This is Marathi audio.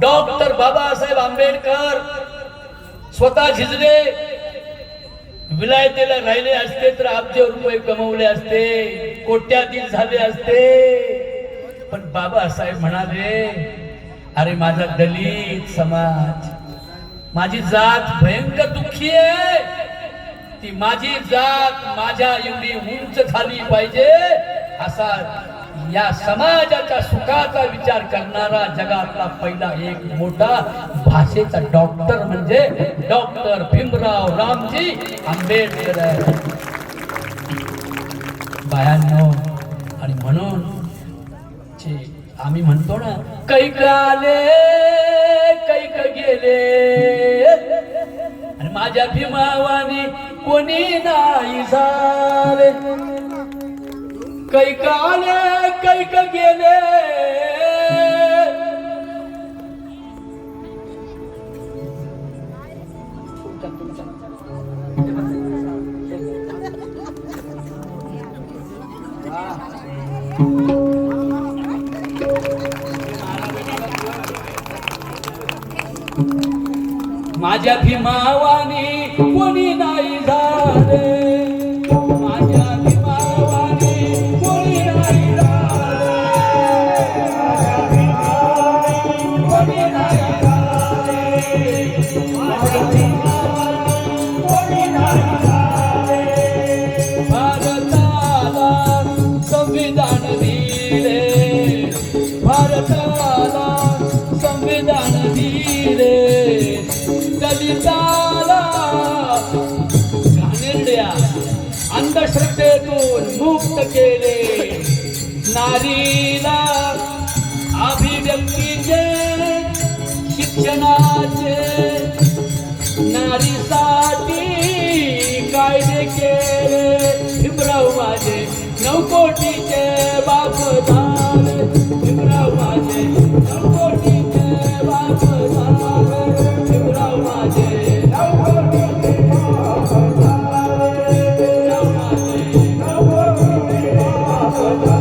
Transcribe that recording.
डॉक्टर बाबासाहेब आंबेडकर स्वतः झिजले. विलायतेला राहिले असते तर अब्ज रुपये कमवले असते कोट्यातील झाले असते. पण बाबासाहेब म्हणाले अरे माझा दलित समाज माझी जात भयंकर दुःखी आहे. ती माझी जात माझ्या एवढी उंच झाली पाहिजे असा या समाजाच्या सुखाचा विचार करणारा जगातला पहिला एक मोठा भाषेचा डॉक्टर म्हणजे डॉक्टर भीमराव रामजी आंबेडकर. बायांनो आणि म्हणून आम्ही म्हणतो ना कैक आले कैक गेले. आणि माझ्या भीमावानी कोणी नाही झाले. कैक आले कैक गेले। माझ्या भीमावानी कोणी नाही झाले. अंधश्रद्धेतून मुक्त केले. नारीला अभिव्यक्तीचे शिक्षणाचे नारीसाठी कायदे केले. ब्रह्माचे माझे नऊ कोटीचे Hare